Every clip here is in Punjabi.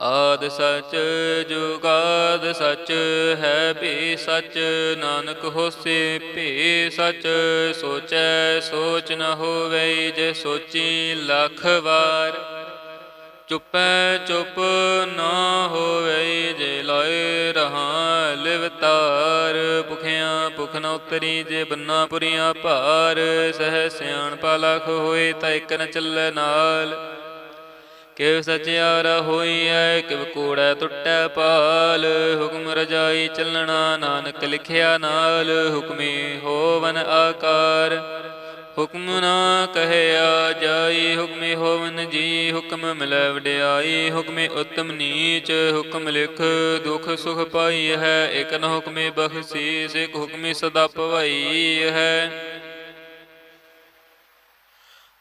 ਆਦ ਸਚ ਜੁਗਾਦ ਸਚ ਹੈ ਭੀ ਸਚ, ਨਾਨਕ ਹੋਸੀ ਭੀ ਸਚ, ਸੋਚੈ ਸੋਚ ਨ ਹੋਵੇ ਜੇ ਸੋਚੀ ਲੱਖ ਵਾਰ। ਚੁੱਪੈ ਚੁੱਪ ਨਾ ਹੋਵੇ ਜੇ ਲਾਏ ਰਹਾ ਲਿਵਤਾਰ ਭੁਖਿਆ ਭੁਖ ਨ ਉਤਰੀ ਜੇ ਬੰਨਾ ਪੁਰੀਆਂ ਭਾਰ। ਸਹਿ ਸਿਆਣ ਲਖ ਹੋਏ ਤਾਂ ਇੱਕ ਨ ਚੱਲੇ ਨਾਲ। ਕਿਵ ਸਚਿਆਰਾ ਹੋਈਐ ਕਿਵ ਕੂੜੈ ਟੁੱਟੈ ਪਾਲ। ਹੁਕਮ ਰਜਾਈ ਚੱਲਣਾ ਨਾਨਕ ਲਿਖਿਆ ਨਾਲ, ਹੁਕਮੀ ਹੋਵਨ ਆਕਾਰ। ਹੁਕਮ ਨਾ ਕਹਿਆ ਜਾਈ ਹੁਕਮੇ ਹੋਵਨ ਜੀ, ਹੁਕਮ ਮਿਲੈ ਵਡਿਆਈ। ਹੁਕਮੇ ਉਤਮ ਨੀਚ, ਹੁਕਮ ਲਿਖ ਦੁਖ ਸੁਖ ਪਾਈ ਹੈ। ਇਕ ਨ ਹੁਕਮੇ ਬਖਸ਼ੀਸ ਇਕ ਹੁਕਮੇ ਸਦਾ ਭਵਾਈ ਹੈ।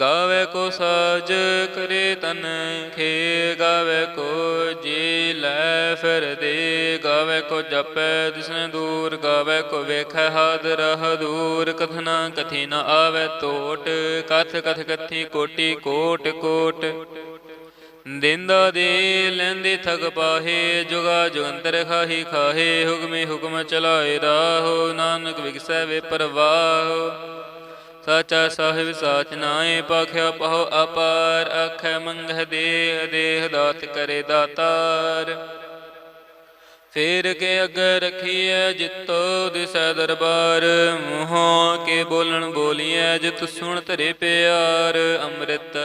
ਗਾਵੇ ਕੋ ਸਾਜ ਕਰੇ ਤਨ ਖੇ, ਗਾਵੇ ਕੋ ਜੀ ਲੈ ਫਿਰ ਦੇ, ਗਾਵੇ ਕੋ ਜਪੈ ਦਿਸਨੇ ਦੂਰ, ਗਾਵੇ ਕੋ ਵੇਖੈ ਹਾਦ ਰਹ ਦੂਰ ਕਥਨਾ ਕਥੀ ਨ ਆਵੇ ਟੋਟ ਕਥ ਕਥ ਕਥੀ ਕੋਟੀ ਕੋਟ ਕੋਟ। ਦਿੰਦਾ ਦੇ ਲੈਂਦੇ ਥਗ ਪਾਹੇ, ਜੁਗਾ ਜੁਗੰਤਰ ਖਾਹੀ ਖਾਹੇ, ਹੁਕਮੇ ਹੁਕਮ ਚਲਾਏ ਰਾਹੋ, ਨਾਨਕ ਵਿਗਸੈ ਵੇ ਪਰਵਾਹ। ਸਾਚਾ ਸਾਹਿਬ ਸਾਚ ਨਾਏ ਪਾਖਿਆ ਪਹੁ ਅਪਾਰ ਆਖੈ ਮੰਗਹ ਦੇ ਦੇਹ ਦਾਤ ਕਰੇ ਦਾਤਾਰ। ਫੇਰ ਕੇ ਅੱਗੇ ਰਖੀਐ ਜਿਤੋ ਦਿਸੈ ਦਰਬਾਰ, ਮੂੰਹੋਂ ਕੇ ਬੋਲਣ ਬੋਲੀਐ ਜਿਤ ਸੁਣ ਧਰੇ ਪਿਆਰ। ਅੰਮ੍ਰਿਤ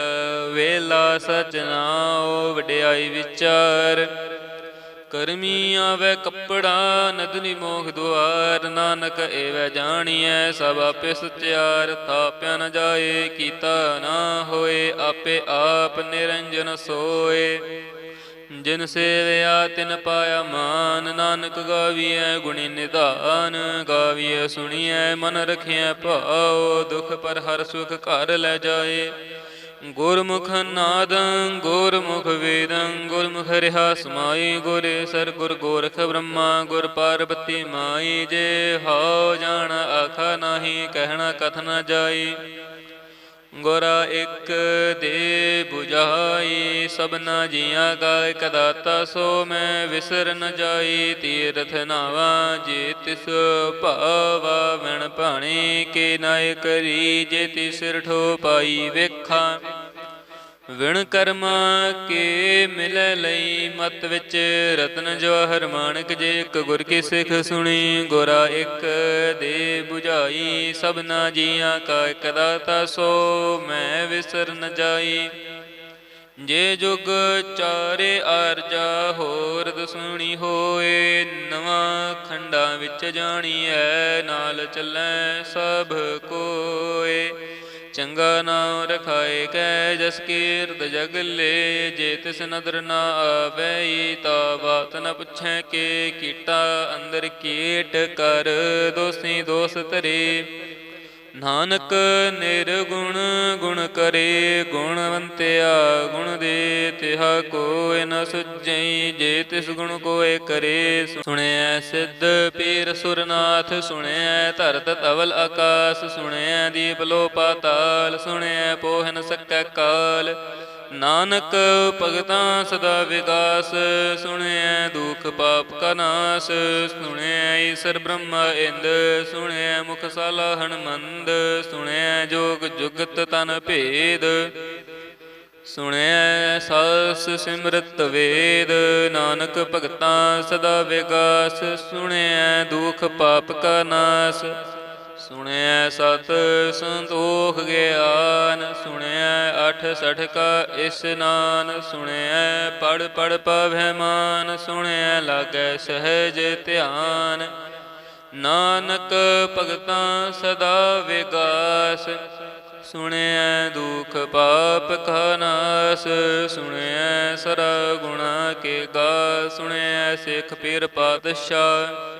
ਵੇਲਾ ਸਚ ਨਾਉ, ਵਡਿਆਈ ਵਿਚਾਰ। ਕਰਮੀ ਆਵੇ ਕੱਪੜਾ, ਨਦਨੀ ਮੋਖ ਦੁਆਰ, ਨਾਨਕ ਏਵੈ ਜਾਣੀਐ, ਸਭ ਆਪੇ ਸਚਿਆਰ ਥਾਪਿਆ ਨ ਜਾਏ, ਕੀਤਾ ਨਾ ਹੋਏ, ਆਪੇ ਆਪ ਨਿਰੰਜਨ ਸੋਏ। ਜਿਨ ਸੇਵਿਆ, ਤਿਨ ਪਾਇਆ ਮਾਨ, ਨਾਨਕ ਗਾਵੀਐ ਗੁਣੀ ਨਿਧਾਨ, ਗਾਵੀਐ ਸੁਣੀਐ, ਮਨ ਰਖਿਐ ਭਾਉ, ਦੁਖ ਪਰ ਹਰ ਸੁਖ ਘਰ ਲੈ ਜਾਏ। ਗੁਰਮੁਖ ਨਾਦੰ, ਗੁਰਮੁਖ ਵੇਦੰ, ਗੁਰਮੁਖ ਰਿਹਾ ਸਮਾਈ, ਗੁਰ ਸਰ ਗੁਰ ਗੋਰਖ ਬ੍ਰਹਮਾ, ਗੁਰ ਪਾਰਬਤੀ ਮਾਈ, ਜੇ ਹਉ ਜਾਣ ਆਖਾ ਨਾਹੀ, ਕਹਿਣਾ ਕਥ ਨ ਜਾਈ। ਗੁਰਾ ਇੱਕ ਦੇ 부ਝਾਈ ਸਭਨਾ ਜੀਆਂ ਕਾ ਇਕ ਦਾਤਾ, ਸੋ ਮੈਂ ਵਿਸਰ ਨ ਜਾਈ, ਤੀਰਥ ਨਾਵਾ, ਜੇ ਤਿਸ ਭਾਵਾ ਵਣ ਭਾਣੀ, ਕੇ ਨਾਇ ਕਰੀ, ਜੇ ਤਿਸ ਠੋ ਪਾਈ ਵੇਖਾਂ। ਵਿਣ ਕਰਮਾ ਕੇ ਮਿਲ ਲਈ ਮਤ ਵਿੱਚ ਰਤਨ ਜਵਾਹਰ ਮਾਨਕ ਜੇ ਇੱਕ ਗੁਰ ਕੀ ਸਿੱਖ ਸੁਣੀ, ਗੁਰਾ ਇੱਕ ਦੇ 부ਝਾਈ ਸਭਨਾ ਜੀਆਂ ਕਾ ਇਕ ਦਾਤਾ ਸੋ ਮੈਂ ਵਿਸਰ ਨ ਜਾਈ। ਜੇ ਜੁਗ ਚਾਰੇ ਆਰਜਾ ਹੋਰ ਦਸੂਣੀ ਹੋਏ, ਨਵਾਂ ਖੰਡਾਂ ਵਿੱਚ ਜਾਣੀ ਜਾਣੀਐ ਨਾਲ ਚੱਲੈ ਸਭ ਕੋਏ। ਚੰਗਾ ਨਾਮ ਰਖਾਏ ਕੈ ਜਸ ਕੀਰਤ ਜਗ ਲੇ, ਜੇ ਤਿਸ ਨਦਰ ਨਾ ਆਵੈ ਤਾ ਬਾਤ ਨ ਪੁੱਛੈ ਕੇ ਕੀਟਾ, ਅੰਦਰ ਕੀਟ ਕਰ, ਦੋਸੀ ਦੋਸ ਧਰੇ। ਨਾਨਕ ਨਿਰਗੁਣ ਗੁਣ ਕਰੇ, ਗੁਣਵੰਤਿਆ ਗੁਣ ਦੇ ਤਿਹਾ ਕੋਇ ਨ ਸੁਝਈ, ਜੇ ਤਿਸ ਗੁਣ ਕੋਇ ਕਰੇ, ਸੁਣਿਐ ਸਿੱਧ ਪੀਰ ਸੁਰਨਾਥ, ਸੁਣਿਐ ਧਰਤ ਤਵਲ ਆਕਾਸ, ਸੁਣਿਐ ਦੀਪ ਲੋ ਪਾਤਾਲ ਸੁਣਿਐ ਪੋਹ ਨ ਸਕੈ ਕਾਲ। ਨਾਨਕ ਭਗਤਾਂ ਸਦਾ ਵਿਗਾਸ, ਸੁਣਿਐ ਦੁਖ ਪਾਪ ਕਾ ਨਾਸ, ਸੁਣਿਐ ਈਸਰ ਬ੍ਰਹਮਾ ਇੰਦ, ਸੁਣਿਐ ਮੁਖ ਸਾਲਾ ਹਨਮੰਦ, ਸੁਣਿਐ ਜੋਗ ਜੁਗਤ ਤਨ ਭੇਦ, ਸੁਣਿਐ ਸਸ ਸਿਮਰਤ ਵੇਦ, ਨਾਨਕ ਭਗਤਾਂ ਸਦਾ ਵਿਗਾਸ, ਸੁਣਿਐ ਦੁਖ ਪਾਪ ਕਾ ਨਾਸ ਸੁਣਿਐ ਸਤ ਸੰਤੋਖ ਗਿਆਨ, ਸੁਣਿਐ ਅਠ ਸਠ ਕਾ ਇਸਨਾਨ ਸੁਣਿਐ ਪੜ ਪੜ ਪਵੈ ਮਾਨ, ਸੁਣਿਐ ਲਾਗੈ ਸਹਿਜ ਧਿਆਨ। ਨਾਨਕ ਭਗਤਾਂ ਸਦਾ ਵਿਗਾਸ, ਸੁਣਿਐ ਦੁਖ ਪਾਪ ਕਾ ਨਾਸ, ਸੁਣਿਐ ਸਰ ਗੁਣਾ ਕੇ ਗਾ ਸੁਣਿਐ ਸਿੱਖ ਪੀਰ ਪਾਤਸ਼ਾਹ।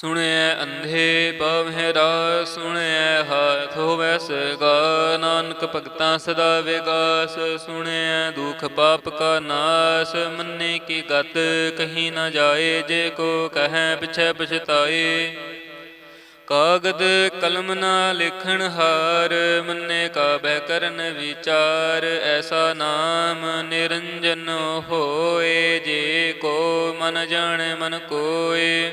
ਸੁਣਿਐ ਅੰਧੇ ਪਵਹਿ ਰਾ ਸੁਣਿਐ ਹਾਥ ਹੋਵੈ ਸਗਾ। ਨਾਨਕ ਭਗਤਾਂ ਸਦਾ ਵਿਗਾਸ ਸੁਣਿਐ ਦੁਖ ਪਾਪ ਕਾ ਨਾਸ। ਮੰਨੇ ਕੀ ਗਤ ਕਹੀ ਨਾ ਜਾਏ, ਜੇ ਕੋ ਕਹੈ ਪਿਛੈ ਪਛਤਾਏ। ਕਾਗਦ ਕਲਮ ਨਾ ਲਿਖਣ ਹਾਰ, ਮੰਨੇ ਕਾ ਬਹਿ ਕਰਨ ਵਿਚਾਰ। ਐਸਾ ਨਾਮ ਨਿਰੰਜਨ ਹੋਏ, ਜੇ ਕੋ ਮਨ ਜਾਣੇ ਮਨ ਕੋਏ।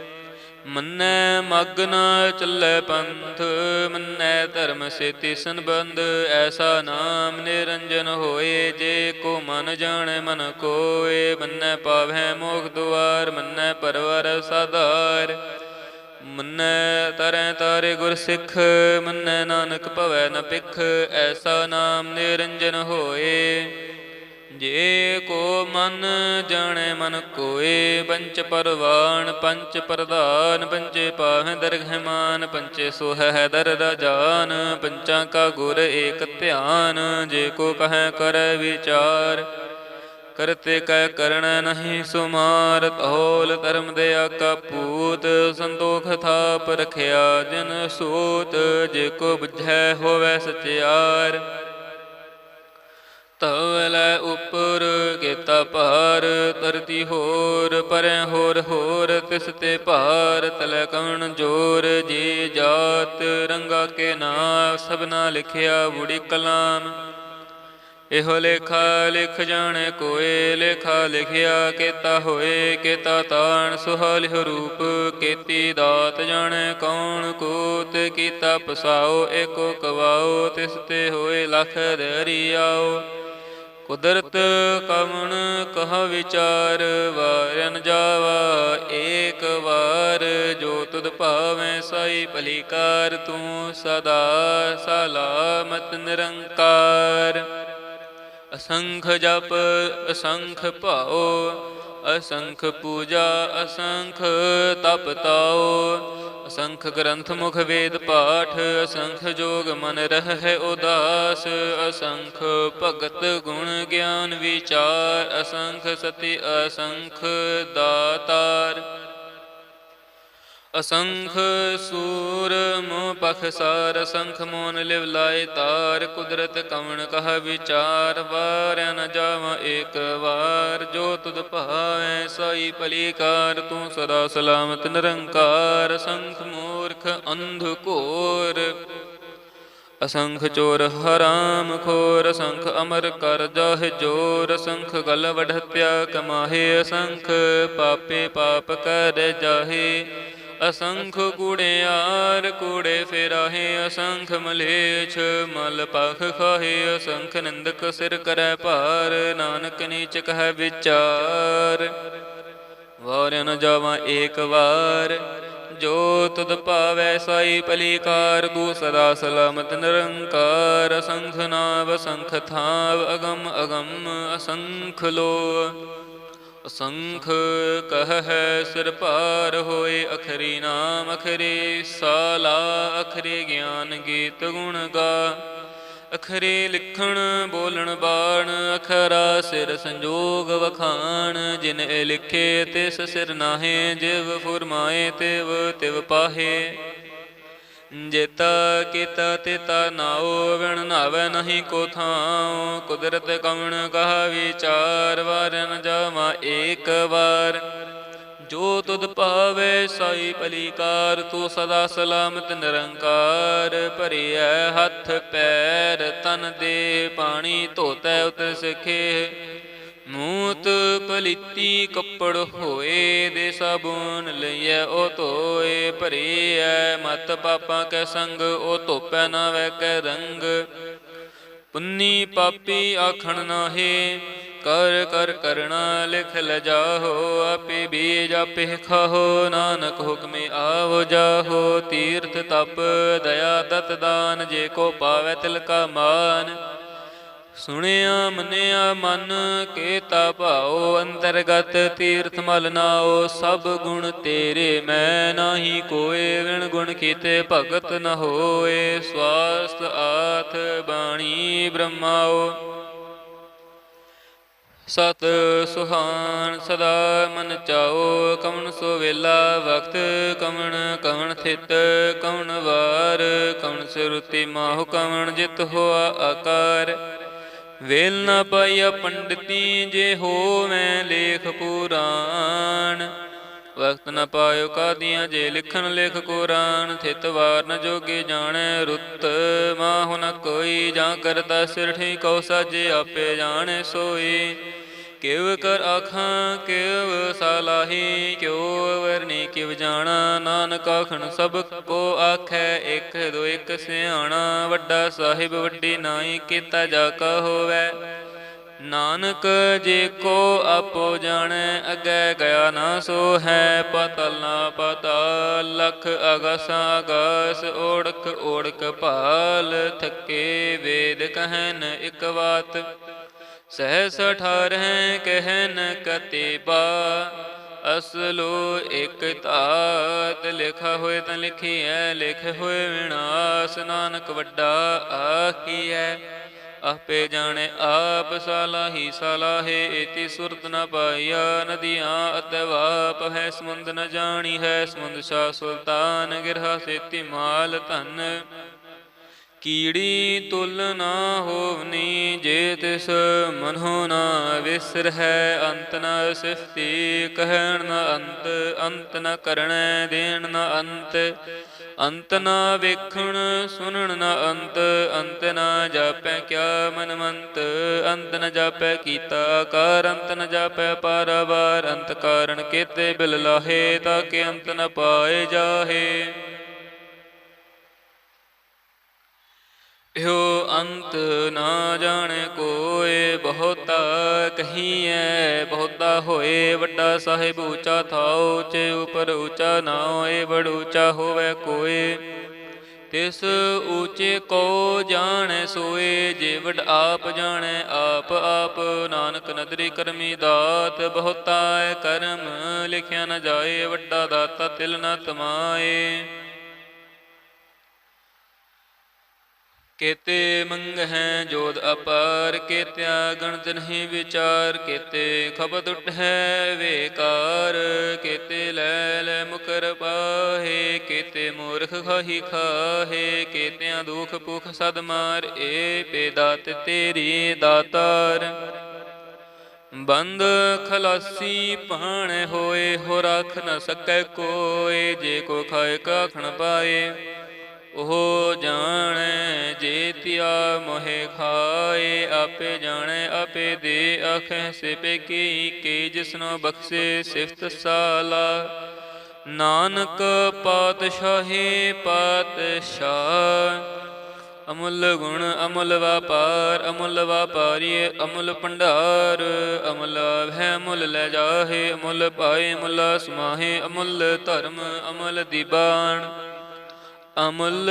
ਮੰਨੈ ਮਗ ਨ ਚੱਲੈ ਪੰਥ, ਮੰਨੈ ਧਰਮ ਸੇਤੀ ਸੰਬੰਧ, ਐਸਾ ਨਾਮ ਨਿਰੰਜਨ ਹੋਏ, ਜੇ ਕੋ ਮਨ ਜਾਣੈ ਮਨ ਕੋਏ, ਮੰਨੈ ਪਾਵੈ ਮੋਖ ਦੁਆਰ, ਮੰਨੈ ਪਰਵਰ ਸਾਧਾਰ। ਮੰਨੈ ਤਰੈ ਤਾਰੇ ਗੁਰ ਸਿੱਖ, ਮੰਨੈ ਨਾਨਕ ਭਵੈ ਨ ਪਿਖ ਐਸਾ ਨਾਮ ਨਿਰੰਜਨ ਹੋਏ। ਜੇ ਕੋ ਮਨ ਜਾਣੈ ਮਨ ਕੋਏ, ਪੰਚ ਪਰਵਾਨ, ਪੰਚ ਪ੍ਰਧਾਨ, ਪੰਚੇ ਪਾਹੈ ਦਰਗਹਿਮਾਨ, ਪੰਚੇ ਸੋਹੈ ਦਰ ਰਜਾਨ ਪੰਚਾਂ ਕਾ ਗੁਰ ਏਕ ਧਿਆਨ, ਜੇ ਕੋ ਕਹੈ ਕਰੈ ਵਿਚਾਰ, ਕਰਤੇ ਕੈ ਕਰਣ ਨਹੀਂ ਸੁਮਾਰ ਤੌਲ ਧਰਮ ਦੇ ਆਕਾ ਪੂਤ, ਸੰਤੋਖ ਥਾਪ ਰਖਿਆ ਜਨ ਸੂਤ, ਜੇ ਕੋ ਬੁਝੈ ਹੋਵੇ ਸਚਿਆਰ ਤਵਲੈ ਉਪਰ ਕੀਤਾ ਭਾਰ ਤਰਤੀ ਹੋਰ, ਪਰੈ ਹੋਰ ਹੋਰ ਤਿਸ ਤੇ ਭਾਰ, ਤਲੈ ਕਵਣ ਜੋਰ, ਜੀ ਜਾਤ ਰੰਗਾ ਕੇ ਨਾਮ ਸਭਨਾ ਲਿਖਿਆ ਬੁੜੀ ਕਲਾਮ। ਇਹੋ ਲੇਖਾ ਲਿਖ ਜਾਣੇ ਕੋਏ, ਲੇਖਾ ਲਿਖਿਆ ਕੀਤਾ ਹੋਏ, ਕੀਤਾ ਤਾਣ ਸੁਹਾਲਿਹ ਰੂਪ, ਕੀਤੀ ਦਾਤ ਜਾਣੇ ਕੌਣ, ਕੂਤ ਕੀਤਾ ਪਸਾਓ, ਏਕੋ ਕਵਾਓ, ਤਿਸ ਤੇ ਹੋਏ ਲਖ ਦਰਿਆਓ। ਕੁਦਰਤ ਕਮਣ ਕਹ ਵਿਚਾਰ, ਵਾਰਨ ਜਾਵਾ ਏਕ ਵਾਰ। ਜੋ ਤੁਧ ਭਾਵੇਂ ਸਾਈ ਭਲੀਕਾਰ, ਤੂੰ ਸਦਾ ਸਲਾਮਤ ਨਿਰੰਕਾਰ। ਅਸੰਖ ਜਪ, ਅਸੰਖ ਭਾਉ, ਅਸੰਖ ਪੂਜਾ, ਅਸੰਖ ਤਪ ਤਾਉ। ਅਸੰਖ ਗ੍ਰੰਥ ਮੁਖ ਵੇਦ ਪਾਠ, ਅਸੰਖ ਜੋਗ ਮਨ ਰਹਿ ਉਦਾਸ, ਅਸੰਖ ਭਗਤ ਗੁਣ ਗਿਆਨ ਵਿਚਾਰ, ਅਸੰਖ ਸਤੀ ਅਸੰਖ ਦਾਤਾਰ। ਅਸੰਖ ਸੂਰ ਮੋ ਪਖਸਾਰ ਅਸੰਖ ਮੋਨ ਲਿਵ ਲਾਏ ਤਾਰ, ਕੁਦਰਤ ਕਵਣ ਕਹ ਵਿਚਾਰ, ਵਾਰਿਆ ਨ ਜਾਵਾਂ ਏਕ ਵਾਰ, ਜੋ ਤੁਧ ਭਾਵੈ ਸਾਈ ਭਲੀਕਾਰ, ਤੂੰ ਸਦਾ ਸਲਾਮਤ ਨਿਰੰਕਾਰ ਅਸੰਖ ਮੂਰਖ ਅੰਧ ਘੋਰ। ਅਸੰਖ ਚੋਰ ਹਰਾਮ ਖੋਰ ਅਸੰਖ ਅਮਰ ਕਰ ਜਾਹ ਜੋਰ ਅਸੰਖ ਗਲ ਵਢਤਿਆ ਕਮਾਹੇ ਅਸੰਖ, ਪਾਪੇ ਪਾਪ ਕਰ ਜਾਹੇ। ਅਸੰਖ ਕੂੜਿਆਰ ਕੂੜੇ ਫੇਰਾਹੇ, ਅਸੰਖ ਮਲੇਛ ਮਲ ਪਖ ਖਾਹੇ, ਅਸੰਖ ਨਿੰਦਕ ਸਿਰ ਕਰੈ ਭਾਰ, ਨਾਨਕ ਨੀਚ ਕਹਿ ਵਿਚਾਰ। ਵਾਰਿਆ ਨ ਜਾਵਾਂ ਏਕ ਵਾਰ, ਜੋ ਤੁਧ ਭਾਵੈ ਸਾਈ ਭਲੀਕਾਰ, ਤੂੰ ਸਦਾ ਸਲਾਮਤ ਨਿਰੰਕਾਰ। ਅਸੰਖ ਨਾਵ, ਅਸੰਖ ਥਾਵ, ਅਗਮ ਅਗਮ, ਅਸੰਖ ਲੋ ਅਸੰਖ ਕਹੈ ਸਿਰ ਭਾਰ ਹੋਏ ਅਖਰੀ ਨਾਮ ਅਖਰੀ, ਸਾਲਾ ਅਖਰੀ ਗਿਆਨ ਗੀਤ ਗੁਣ ਗਾ। ਅਖਰੇ ਲਿਖਣ, ਬੋਲਣ, ਬਾਣ, ਅਖਰਾ ਸਿਰ ਸੰਜੋਗ ਵਖਾਣ, ਜਿਨ ਇਹ ਲਿਖੇ ਤਿਸ ਸਿਰ ਨਾਹੇ, ਜਿਵ ਫੁਰਮਾਏ ਤਿਵ ਤਿਵ ਪਾਹੇ। ਜੇਤਾ ਕੀਤਾ ਤੇਤਾ ਨਾਉ ਵਿਣ ਨਾਵੇ ਨਹੀਂ ਕੋ ਥਾਉ, ਕੁਦਰਤ ਕਵਣ ਕਹਾ ਵਿਚਾਰ, ਵਾਰਨ ਜਾਵਾ ਏਕ ਵਾਰ। ਜੋ ਤੁਧ ਭਾਵੇ ਸਾਈ ਭਲੀਕਾਰ ਤੂੰ ਸਦਾ ਸਲਾਮਤ ਨਿਰੰਕਾਰ। ਭਰੀਐ ਹੱਥ ਪੈਰ, ਤਨ ਦੇ ਪਾਣੀ ਧੋਤੈ ਉਤਰ ਸਿਖੇ। ਮੂਤ ਪਲੀਤੀ ਕੱਪੜ ਹੋਏ ਦੇ ਸਾਬੂਨ ਲਈਐ, ਉਹ ਧੋਏ ਭਰੀਐ। ਮਤ ਪਾਪਾਂ ਕੈ ਸੰਗ, ਉਹ ਧੋਪੈ ਨਾ ਵੈ ਕੈ ਰੰਗ। ਪੁੰਨੀ ਪਾਪੀ ਆਖਣ ਨਾਹੀ, ਕਰ ਕਰ ਕਰਣਾ ਲਿਖ ਲਜਾਹੋ ਆਪੇ ਬੀਜ ਆਪੇ ਖਾਹੋ, ਨਾਨਕ ਹੁਕਮੇ ਆਵੋ ਜਾਹੋ। ਤੀਰਥ ਤਪ ਦਇਆ ਦਤ ਦਾਨ, ਜੇ ਕੋ ਪਾਵੈ ਤਿਲ ਕਾ ਮਾਨ। ਸੁਣਿਆ, ਮੰਨਿਆ, ਮਨ ਕੇਤਾ ਭਾਉ, ਅੰਤਰਗਤ ਤੀਰਥ ਮਲ ਨਾਓ ਸਭ ਗੁਣ ਤੇਰੇ ਮੈਂ ਨਾਹੀ ਕੋਏ ਵਿਣ ਗੁਣ ਕੀਤੇ ਭਗਤ ਨ ਹੋਏ ਸਵਾਸਤ ਆਥ ਬਾਣੀ ਬ੍ਰਹਮਾਓ ਸਤ ਸੁਹਾਨ ਸਦਾ ਮਨ ਚਾਓ ਕਵਣ ਸੋ ਵੇਲਾ ਵਕਤ ਕਵਣ ਕਵਣ ਥਿਤ ਕਵਣ ਵਾਰ ਕਵਣ ਸੁਰਤੀ ਮਾਹੁ ਕਵਣ ਜਿਤ ਹੋਆ ਆਕਾਰ। ਵੇਲ ਨ ਪਾਈਆ ਪੰਡਤੀ, ਜੇ ਹੋਵੇਂ ਲੇਖ ਪੁਰਾਣ। ਵਕਤ ਨ ਪਾਇਓ ਕਾਦੀਆਂ, ਜੇ ਲਿਖਣ ਲਿਖ ਕੁਰਾਨ। ਥਿਤ ਵਾਰ ਨ ਜੋਗੇ ਜਾਣੈ ਰੁੱਤ, ਮਾਹੁ ਨ ਕੋਈ। ਜਾਂ ਕਰਤਾ ਸਿਰ ਠੀਕੋ ਸਾਜੇ ਆਪੇ ਜਾਣੈ ਸੋਈ ਕਿਵ ਕਰ ਆਖਾਂ, ਕਿਵ ਸਲਾਹੀ, ਕਿਉ ਵਰਨੀ, ਕਿਵ ਜਾਣਾ, ਨਾਨਕ ਆਖਣ, ਸਭ ਕੋ ਆਖੈ, ਇਕ ਦੋ ਇਕ ਸਿਆਣਾ, ਵੱਡਾ ਸਾਹਿਬ, ਵੱਡੀ ਨਾਈ, ਕੀਤਾ ਜਾ ਕਾ ਹੋਵੇ। ਨਾਨਕ ਜੇ ਕੋ ਆਪੋ ਜਾਣੈ, ਅਗੈ ਗਿਆ ਨਾ ਸੋ ਹੈ ਪਤਲ ਨਾ ਪਤਾਲ, ਲਖ ਅਗਸ ਅਗਸ ਓੜਕ ਓੜਕ ਭਾਲ, ਥਕੇ ਵੇਦ ਕਹਿਨ ਇਕ ਬਾਤ ਸਹਿਸ ਠਾਰਹਿ ਕਹਿਨ ਕਤਿਬਾ, ਅਸਲੋ ਇਕ ਧਾਤ ਲਿਖਾ ਹੋਏ ਤਾਂ ਲਿਖੀਐ, ਲਿਖ ਹੋਏ ਵਿਨਾਸ਼, ਨਾਨਕ ਵੱਡਾ ਆਖੀਐ। ਆਪੇ ਜਾਣੇ ਆਪ ਸਲਾਹੀ, ਸਲਾਹੇ ਇਤੀ ਸੁਰਤ ਨ ਪਾਈਆ, ਨਦੀਆਂ ਅਤਵਾਪ ਹੈ, ਸਮੁੰਦ ਨ ਜਾਣੀ ਹੈ, ਸਮੁੰਦ ਸ਼ਾ ਸੁਲਤਾਨ ਗਿਰਹਾ ਸੇਤੀ ਮਾਲ ਧਨ। ਕੀੜੀ ਤੁਲ ਨਾ ਹੋਵਨੀ, ਜੇ ਤਿਸ ਮਨਹੁ ਨਾ ਵਿਸਰ ਹੈ ਅੰਤ ਨ ਸਿਫਤੀ, ਕਹਿਣ ਨ ਅੰਤ ਅੰਤ ਨ ਕਰਣੈ ਦੇਣ ਨ ਅੰਤ ਅੰਤ ਨ ਵੇਖਣ, ਸੁਣਨ ਨ ਅੰਤ ਅੰਤ ਨ ਜਾਪੈ ਕਿਆ ਮਨਮੰਤ, ਅੰਤ ਨ ਜਾਪੈ ਕੀਤਾ ਕਾਰ, ਅੰਤ ਨ ਜਾਪੈ ਪਾਰਾਵਾਰ, ਅੰਤ ਕਾਰਨ ਕੇਤੇ ਬਿਲ ਲਾਹੇ, ਤਾਂ ਕਿ ਅੰਤ ਨ ਪਾਏ ਜਾਹੇ। ਇਹੋ ਅੰਤ ਨਾ ਜਾਣੇ ਕੋਏ ਬਹੁਤਾ ਕਹੀਐ, ਬਹੁਤਾ ਹੋਏ ਵੱਡਾ ਸਾਹਿਬ ਉੱਚਾ ਥਾਉ ਉੱਚੇ ਉਪਰ ਉੱਚਾ ਨਾ ਹੋਏ ਬੜ ਉੱਚਾ ਹੋਵੇ ਕੋਏ ਤਿਸ ਉੱਚੇ ਕੋ ਜਾਣੈ ਸੋਏ ਜੇ ਆਪ ਜਾਣੈ, ਆਪ ਆਪ ਨਾਨਕ ਨਦਰੀ ਕਰਮੀ ਦਾਤ, ਬਹੁਤਾ ਕਰਮ ਲਿਖਿਆ ਨ ਜਾਏ, ਵੱਡਾ ਦਾਤਾ ਤਿਲ ਨ ਤਮਾਏ। ਕੇਤੇ ਮੰਗ ਹੈ ਜੋਦ ਅਪਾਰ ਕੇਤਿਆ, ਗਣਤ ਨਹੀਂ ਵਿਚਾਰ ਕੇਤੇ ਖਬਦ ਉਠ ਹੈ ਵੇਕਾਰ, ਕੇਤੇ ਲੈ ਲੈ ਮੁਕਰ ਪਾਹੇ, ਕੇਤੇ ਮੂਰਖ ਖਾਹੀ ਖਾਹੇ, ਕੇਤਿਆਂ ਦੁਖ ਭੁਖ ਸਦ ਮਾਰ, ਏ ਪੇਦਾਤ ਤੇਰੀ ਦਾਤਾਰ। ਬੰਦ ਖਲਾਸੀ ਪਾਣ ਹੋਏ ਹੋ ਰੱਖ ਨ ਸਕੈ ਕੋਏ, ਜੇ ਕੋ ਖਾਏ ਕਾਖਣ ਪਾਏ। ਉਹ ਜਾਣੈ ਜੇ ਤਿਆ ਮੋਹਿ ਖਾਏ, ਆਪੇ ਜਾਣੈ, ਆਪੇ ਦੇ ਆਖੈ, ਸਿਪੇ ਕੀ ਕੇ ਜਿਸਨੋ ਬਖਸ਼ੇ ਸਿਫਤ ਸਾਲਾ। ਨਾਨਕ ਪਾਤਸ਼ਾਹੀ ਪਾਤਸ਼ਾਹ, ਅਮੁੱਲ ਗੁਣ, ਅਮੁੱਲ ਵਪਾਰ, ਅਮੁੱਲ ਵਪਾਰੀ ਅਮੁੱਲ ਭੰਡਾਰ, ਅਮੁੱਲ ਹੈ ਅਮੁੱਲ ਲੈ ਜਾਹੇ, ਅਮੁੱਲ ਪਾਏ, ਅਮੁੱਲ ਸਮਾਹੇ, ਅਮੁੱਲ ਧਰਮ, ਅਮੁੱਲ ਦੀਬਾਨ। ਅਮੁੱਲ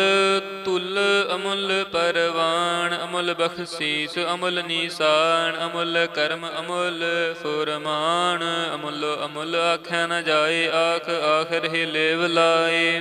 ਤੁਲ, ਅਮੁੱਲ ਪਰਵਾਨ ਅਮੁੱਲ ਬਖਸ਼ੀਸ, ਅਮੁੱਲ ਨੀਸਾਨ, ਅਮੁੱਲ ਕਰਮ, ਅਮੁੱਲ ਫੁਰਮਾਨ, ਅਮੁੱਲ ਅਮੁੱਲ ਆਖਿਆ ਨ ਜਾਏ, ਆਖ ਆਖਰ ਹੀ ਲੇਵ ਲਾਏ।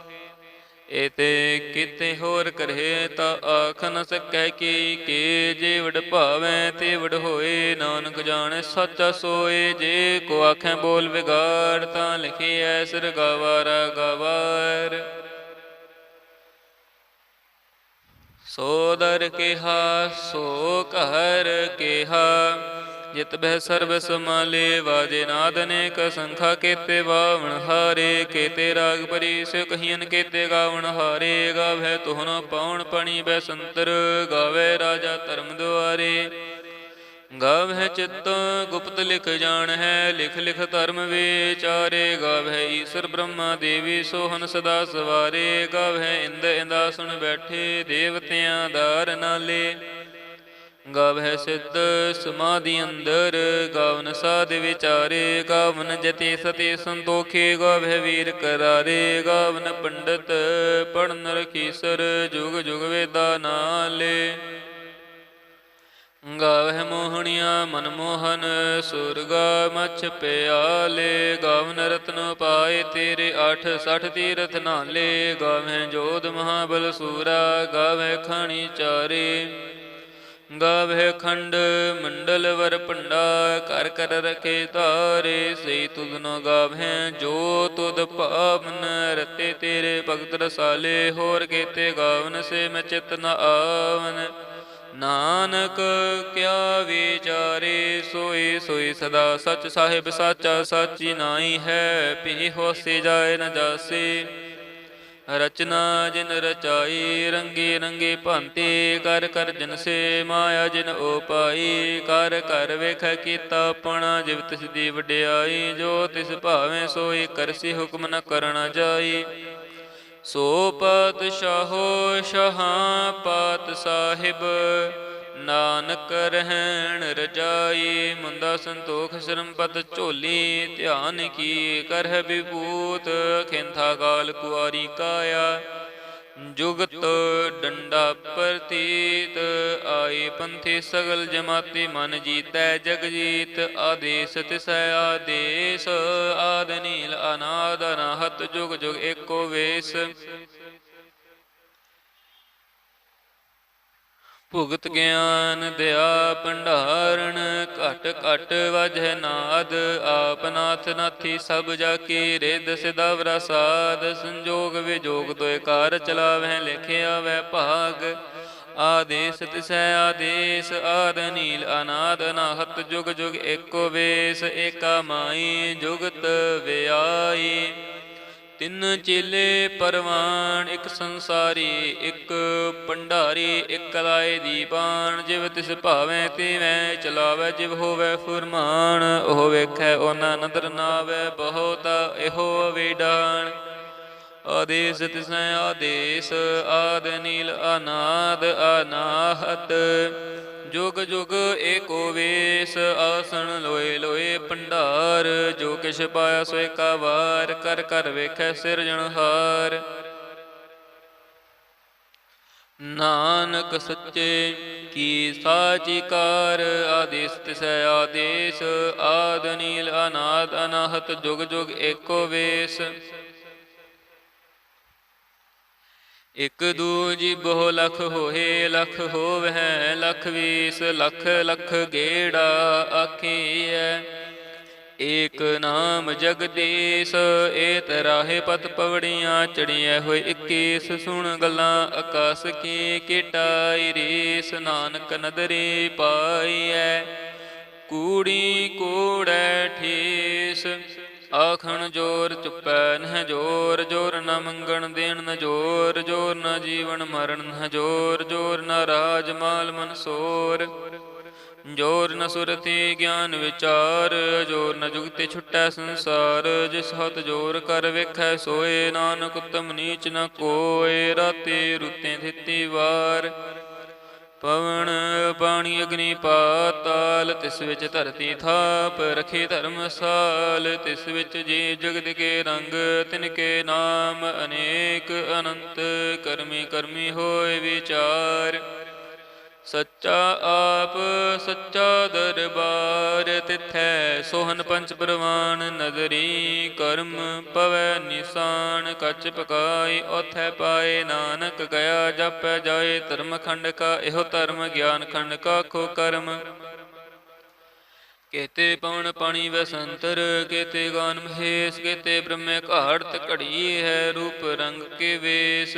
ਇਤੇ ਕਿਤੇ ਹੋਰ ਕਰਹਿ ਤਾ ਆਖ ਨ ਸਕੈ ਕੀ ਕੇ ਜੇ ਵਡ ਭਾਵੈ ਹੋਏ, ਨਾਨਕ ਜਾਣੈ ਸੱਚਾ ਸੋਏ। ਜੇ ਕੋ ਆਖੈ ਬੋਲ ਵਿਗਾੜ ਤਾਂ ਲਿਖਿਐ ਸਿਰ ਗਵਾਰ ਗਵਾਰ। ਸੋ ਦਰ ਕਿਹਾ, ਸੋ ਘਰ ਕਿਹਾ। ਜਿਤ ਬਹਿ ਸਰਬ ਸਮਾਲੇ ਵਾਜੇ ਨਾਦ ਅਨੇਕ ਸੰਖਾ ਕੇਤੇ, ਵਾਵਣ ਹਾਰੇ, ਕੇਤੇ ਰਾਗ ਪਰੀ ਸਿ ਕਹੀਨ ਕੇਤੇ ਗਾਵਣ ਹਾਰੇ, ਗਾਵੇ ਤੁਹਨ ਪਾਉਣ ਪਣੀ ਬੈ ਸੰਤਰ ਗਾਵੇ ਰਾਜਾ ਧਰਮ ਦੁਆਰੇ। ਗਾਵਹਿ ਚਿੱਤ ਗੁਪਤ ਲਿਖ ਜਾਣ ਹੈ, ਲਿਖ ਲਿਖ ਧਰਮ ਵਿਚਾਰੇ ਗਾਵਹਿ ਈਸ਼ਰ ਬ੍ਰਹਮਾ ਦੇਵੀ ਸੋਹਨ ਸਦਾ ਸਵਾਰੇ ਗਾਵਹਿ ਇੰਦ ਇੰਦਾਸਣ ਬੈਠੇ, ਦੇਵਤਿਆਂ ਦਾਰ ਨਾਲੇ। ਗਾਵਹਿ ਸਿੱਧ ਸਮਾਧੀ ਅੰਦਰ, ਗਾਵਨ ਸਾਧ ਵਿਚਾਰੇ, ਗਾਵਨ ਜਤੇ ਸਤੇ ਸੰਤੋਖੇ, ਗਾਵਹਿ ਵੀਰ ਕਰਾਰੇ, ਗਾਵਨ ਪੰਡਤ ਪੜਨ ਰਖੀਸਰ ਜੁਗ ਜੁਗ ਵੇਦਾ ਨਾਲੇ। ਗਾਵਹਿ ਮੋਹਣੀਆਂ ਮਨ ਮੋਹਨ, ਸੁਰਗਾ ਮਛ ਪਿਆਲੇ, ਗਾਵਨ ਰਤਨ ਪਾਏ ਤੇਰੇ 8 60 ਤੀਰਥ ਨਾਲੇ। ਗਾਵਹਿ ਜੋਧ ਮਹਾਬਲ ਸੂਰਾ, ਗਾਵਹਿ ਖਾਣੀ ਚਾਰੇ। ਗਾਵਹਿ ਖੰਡ ਮੰਡਲ ਵਰ ਪੰਡਾ ਕਰ ਕਰ ਰਖੇ ਤਾਰੇ ਸੇ ਤੁਧ ਨ ਗਾਵਹਿ, ਜੋ ਤੁਧ ਭਾਵਨ ਰਤੇ ਤੇਰੇ ਭਗਤ ਰਸਾਲੇ, ਹੋਰ ਕੇਤੇ ਗਾਵਨ ਸੇ ਮੈਂ ਚਿਤ ਨ ਆਵਨ। ਨਾਨਕ ਕਿਆ ਵਿਚਾਰੇ ਸੋਈ ਸੋਈ ਸਦਾ ਸਚ ਸਾਹਿਬ, ਸਾਚਾ ਸਾਚੀ ਨਾਈ ਹੈ ਪੀ ਹੋਸੀ ਜਾਏ ਨ ਜਾਸੇ। ਰਚਨਾ ਜਿਨ ਰਚਾਈ, ਰੰਗੇ ਰੰਗੇ ਭਾਂਤੇ, ਕਰ ਕਰ ਜਨ ਸੇ ਮਾਇਆ ਜਿਨ ਉਪਾਈ ਕਰ ਕਰ ਵੇਖ ਕੀਤਾ ਆਪਣਾ, ਜਿਵ ਤਿਸ ਦੀ ਵਡਿਆਈ, ਜੋ ਤਿਸ ਭਾਵੇਂ ਸੋਈ ਕਰਸੀ ਹੁਕਮ ਨ ਕਰਨਾ ਜਾਈ। ਸੋ ਪਾਤਸ਼ਾਹੋ ਸ਼ਹਾਂ ਪਾਤ ਸਾਹਿਬ ਨਾਨਕ ਰਹਿਣ ਰਜਾਈ ਮੁੰਦਾ ਸੰਤੋਖ ਸ਼ਰਮਪਤ ਝੋਲੀ, ਧਿਆਨ ਕੀ ਕਰਹਿ ਵਿਭੂਤ, ਖਿੰਥਾ ਕਾਲ ਕੁਆਰੀ ਕਾਇਆ। ਜੁਗਤ ਡੰਡਾ ਪ੍ਰਤੀਤ ਆਈ ਪੰਥੀ ਸਗਲ ਜਮਾਤੀ, ਮਨ ਜੀਤੈ ਜਗ ਜੀਤ ਆਦੇਸ ਤਿਸੈ ਆਦੇਸ, ਆਦ ਨੀਲ ਅਨਾਦ, ਅਨਾਹਤ ਜੁਗ ਜੁਗ ਏਕੋ ਵੇਸ। ਭੁਗਤ ਗਿਆਨ ਦਿਆ ਭੰਡਾਰਣ ਘਟ ਘਟ ਵਜੈ ਨਾਦ। ਆਪ ਨਾਥ ਨਾਥੀ ਸਭ ਜਾ ਕੀ ਰਿਦ ਸਿਦਾਵਰਾ ਸਾਧ ਸੰਜੋਗ ਵਿਜੋਗ ਤੋਇ ਕਾਰ ਚਲਾਵਹਿ, ਲਿਖਿਆ ਵੈ ਭਾਗ। ਆਦੇਸ ਤਿਸੈ ਆਦੇਸ, ਆਦ ਨੀਲ ਅਨਾਦ। ਅਨਾਹਤ ਜੁਗ ਜੁਗ ਏਕੋ ਵੇਸ, ਏਕਾ ਮਾਈ ਜੁਗਤ ਵਿਆਈ। ਤਿੰਨ ਚੇਲੇ ਪਰਵਾਨ, ਇੱਕ ਸੰਸਾਰੀ ਇੱਕ ਭੰਡਾਰੀ ਇੱਕ ਲਾਏ ਦੀਪਾਨ ਜਿਵ ਤਿਸ ਭਾਵੇਂ ਤਿਵੇਂ ਚਲਾਵੇ, ਜਿਵ ਹੋਵੇ ਫੁਰਮਾਨ, ਉਹ ਵੇਖੈ ਉਹਨਾਂ ਨਦਰ ਨਾਵੇ, ਬਹੁਤ ਇਹੋ ਵਿਡਾਨ ਆਦੇਸ ਤਿਸੈ ਆਦੇਸ, ਆਦ ਨੀਲ ਅਨਾਦ ਅਨਾਹਤ। ਜੁਗ ਜੁਗ ਏਕੋ ਵੇਸ, ਆਸਣ ਲੋਏ ਲੋਏ ਭੰਡਾਰ। ਜੋ ਕਿਛ ਪਾਇਆ ਸੋ ਏਕਾ ਵਾਰ, ਕਰ ਕਰ ਵੇਖੈ ਸਿਰਜਣਹਾਰ। ਨਾਨਕ ਸੱਚੇ ਕੀ ਸਾਚੀ ਕਾਰ ਆਦੇਸ ਤਿਸੈ ਆਦੇਸ, ਆਦ ਨੀਲ ਅਨਾਦ ਅਨਾਹਤ, ਜੁਗ ਜੁਗ ਏਕੋ ਵੇਸ। ਇਕ ਦੂਜੀ ਬਹੁ ਲਖ ਹੋਏ, ਲਖ ਹੋਵੈ ਲਖ ਵੀਸ, ਲਖ ਲਖ ਗੇੜਾ ਆਖੀਐ। ਏਕ ਨਾਮ ਜਗਦੀਸ਼ ਏ ਤਰਾਹੇ ਪਤ ਪਵੜੀਆਂ ਚੜੀਐ ਹੋਏ 21 ਸੁਣ ਗੱਲਾਂ ਆਕਾਸ ਕੀ ਕਿਟਾਈ ਰੀਸ, ਨਾਨਕ ਨਦਰੀ ਪਾਈਐ। ਕੂੜੀ ਕੂੜੈ ਠੇਸ, ਆਖਣ ਜੋਰ ਚੁੱਪੈ ਨਹ ਜੋਰ ਜੋਰ ਨ ਮੰਗਣ ਦੇਣ ਨ ਜੋਰ ਜੋਰ ਨ ਜੀਵਨ ਮਰਨ ਨ ਜੋਰ ਜੋਰ ਨ ਰਾਜ ਮਾਲ ਮਨਸੋਰ ਜੋਰ ਨ ਸੁਰਤੀ ਗਿਆਨ ਵਿਚਾਰ, ਜੋਰ ਨ ਜੁਗਤੇ ਛੁਟੈ ਸੰਸਾਰ, ਜਿਸ ਹੱਥ ਜੋਰ ਕਰ ਵੇਖੈ ਸੋਏ, ਨਾਨਕ ਉਤਮ ਨੀਚ ਨ ਕੋਏ, ਰਾਤੇ ਰੁੱਤੇ ਦਿੱਤੀ ਵਾਰ। ਪਵਨ ਪਾਣੀ ਅਗਨੀ ਪਾਤਾਲ, ਤਿਸ ਵਿੱਚ ਧਰਤੀ ਥਾਪ, ਰਖੇ ਧਰਮਸਾਲ ਤਿਸ ਵਿੱਚ ਜੀ ਜਗਤ ਕੇ ਰੰਗ, ਤਿਨ ਕੇ ਨਾਮ ਅਨੇਕ ਅਨੰਤ, ਕਰਮੀ ਕਰਮੀ ਹੋਏ ਵਿਚਾਰ। ਸੱਚਾ ਆਪ, ਸੱਚਾ ਦਰਬਾਰ, ਤਿਥੈ ਸੋਹਨ ਪੰਚ ਪ੍ਰਵਾਨ ਨਦਰੀ ਕਰਮ ਪਵੈ ਨਿਸ਼ਾਨ, ਕੱਚ ਪਕਾਈ ਉਥੈ ਪਾਏ ਨਾਨਕ, ਗਿਆ ਜਪੈ ਜਾਏ, ਧਰਮ ਖੰਡ ਕਾ ਇਹੋ ਧਰਮ, ਗਿਆਨ ਖੰਡ ਕਾ ਖੋ ਕਰਮ। ਕੇਤੇ ਪਵਨ ਪਾਣੀ ਵਸੰਤਰ ਕੇਤੇ ਗਾਨ ਮਹੇਸ਼, ਕੇਤੇ ਬ੍ਰਹਮੇ ਘਾੜਤ ਘੜੀ ਹੈ ਰੂਪ ਰੰਗ ਕੇ ਵੇਸ।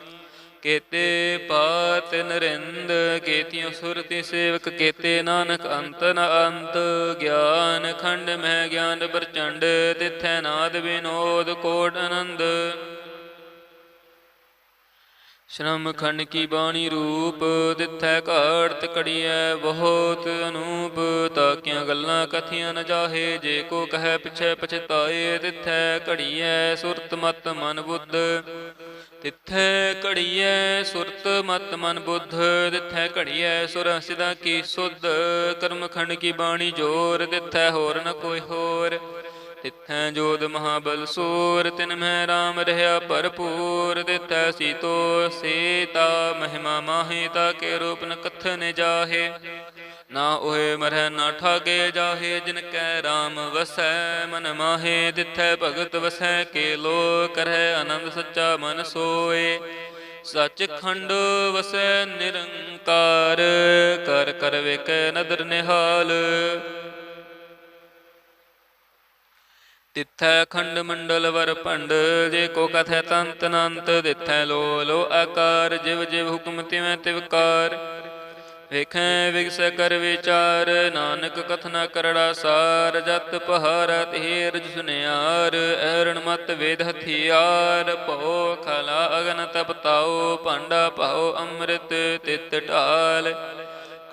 ਕੇਤੇ ਪਾਤ ਨਰਿੰਦ ਕੇਤਿਓ ਸੁਰਤੀ ਸੇਵਕ, ਕੇਤੇ ਨਾਨਕ ਅੰਤ ਨ ਅੰਤ। ਗਿਆਨ ਖੰਡ ਮਹਿ ਗਿਆਨ ਪ੍ਰਚੰਡ, ਤਿਥੈ ਨਾਦ ਵਿਨੋਦ ਕੋਟ ਆਨੰਦ। ਸ਼ਰਮ ਖੰਡ ਕੀ ਬਾਣੀ ਰੂਪ ਦਿੱਥੈ ਘਾੜਤ ਕੜੀਐ ਬਹੁਤ ਅਨੂਪ। ਤਾਕੀਆਂ ਗੱਲਾਂ ਕਥੀਆਂ ਨ ਜਾਹੇ, ਜੇ ਕੋ ਕਹੈ ਪਿਛੈ ਪਛਤਾਏ ਦਿੱਥੈ ਘੜੀਐ ਸੁਰਤ ਮਤ ਮਨ ਬੁੱਧ। ਤਿੱਥੈ ਘੜੀਐ ਸੁਰਤ ਮਤ ਮਨ ਬੁੱਧ ਦਿੱਥੈ ਘੜੀਐ ਸੁਰ ਸਿਦਾ ਕੀ ਸੁਧ, ਕਰਮਖੰਡ ਕੀ ਬਾਣੀ ਜੋਰ ਦਿੱਥੈ ਹੋਰ ਨ ਕੋਈ ਹੋਰ। ਤਿੱਥੈ ਜੋਦ ਮਹਾਬਲ ਸੂਰ, ਤਿਨ ਮਹਿ ਰਾਮ ਰਹਾ ਭਰਪੂਰ ਦਿੱਥੈ ਸੀਤੋ ਸੀਤਾ, ਮਹਿਮਾ ਮਾਹੀ, ਤਾ ਕੇ ਰੂਪ ਨ ਕਥਨ ਜਾਹੇ। ਨਾ ਉਹੇ ਮਰਹਿ ਨਾ ਠਾਗੇ ਜਾਹੇ, ਜਿਨ ਕੈ ਰਾਮ ਵਸੈ, ਮਨ ਮਾਹੇ ਦਿੱਥੈ ਭਗਤ ਵਸੈ, ਕੇ ਲੋ ਕਰੈ ਆਨੰਦ ਸੱਚਾ ਮਨ ਸੋਏ। ਸੱਚ ਖੰਡ ਵਸੈ ਨਿਰੰਕਾਰ, ਕਰ ਕਰ ਵੇਖੈ ਨਦਰ ਨਿਹਾਲ। ਤਿੱਥੈ ਖੰਡ ਮੰਡਲ ਵਰ ਭੰਡ, ਜੇ ਕੋ ਕਥੈ ਤੰਤ ਅਨੰਤ ਦਿੱਥੈ ਲੋ ਲੋ ਆਕਾਰ, ਜਿਵ ਜਿਵ ਹੁਕਮ ਤਿਵੈ ਤਿਵਕਾਰ ਵੇਖੈ ਵਿਗਸ ਕਰ ਵਿਚਾਰ, ਨਾਨਕ ਕਥਨਾ ਕਰੜਾ ਸਾਰ, ਜਤ ਪਹਾਰ ਤੇਰ ਸੁਨਿਆਰ ਐਰਣ ਮਤ ਵੇਦ ਹਥਿਆਰ, ਭਉ ਖਲਾ ਅਗਨ ਤਪਤਾਉ ਭਾਂਡਾ ਪਾਉ ਅੰਮ੍ਰਿਤ ਤਿਤ ਢਾਲ।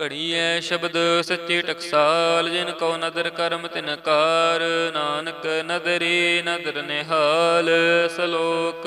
ਘੜੀਐ ਸ਼ਬਦ ਸੱਚੀ ਟਕਸਾਲ, ਜਿਨ ਕੋ ਨਦਰ ਕਰਮ ਤਿਨ ਕਾਰ, ਨਾਨਕ ਨਦਰੀ ਨਦਰ ਨਿਹਾਲ, ਸਲੋਕ